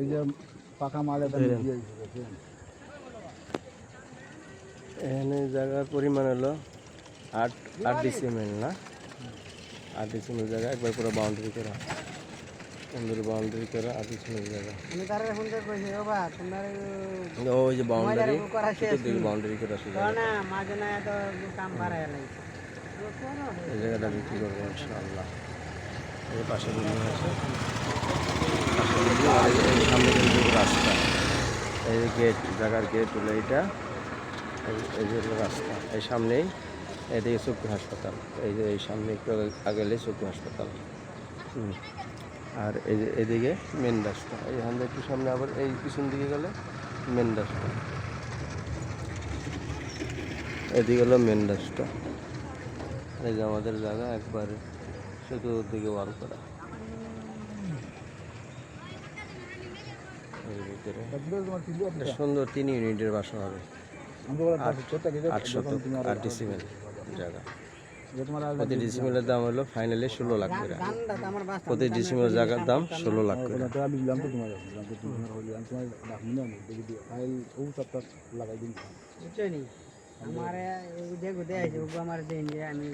এই যে পাকা মাল এখানে জায়গার পরিমাণ হলো আট আট ডিসিমেল না? আট ডিসিমেল জায়গা একবার পুরো বাউন্ডারি করা সুন্দর বাউন্ডারি করা আট ডিসিমেল জায়গা। আমি তারা ফোন করে কইছি বাবা তোমার ওই যে বাউন্ডারি বাউন্ডারি করা আছে জায়গা। না মাঝে না এত কাম বাড়ায় লাগছে এই জায়গাটা বিক্রি করব ইনশাআল্লাহ। এই পাশে বিল্ডিং আছে। রাস্তা। এই যে গেট জায়গার গেট হলো এইটা। এই- যে হলো রাস্তা। এই সামনেই এদিকে চক্ষু হাসপাতাল। এই যে এই সামনে একটু আগে- আগে এলে চক্ষু হাসপাতাল। আর এই যে এদিকে মেন রাস্তা। এই হান্ডা একটু সামনে আবার এই পিছন দিকে গেলে মেন রাস্তা। এদিকে হলো মেন রাস্তা। এই যে আমাদের জায়গা একবারে চতুর্দিকে ওয়াল করা। সুন্দর তিন ইউনিটের বাসা হবে। প্রতি ডিসিমেলের দাম হলো ফাইনালি ষোলো লাখ করে। প্রতি ডিসিমেল জায়গার দাম ষোলো লাখ করে। আমার দেখো দেয় আমি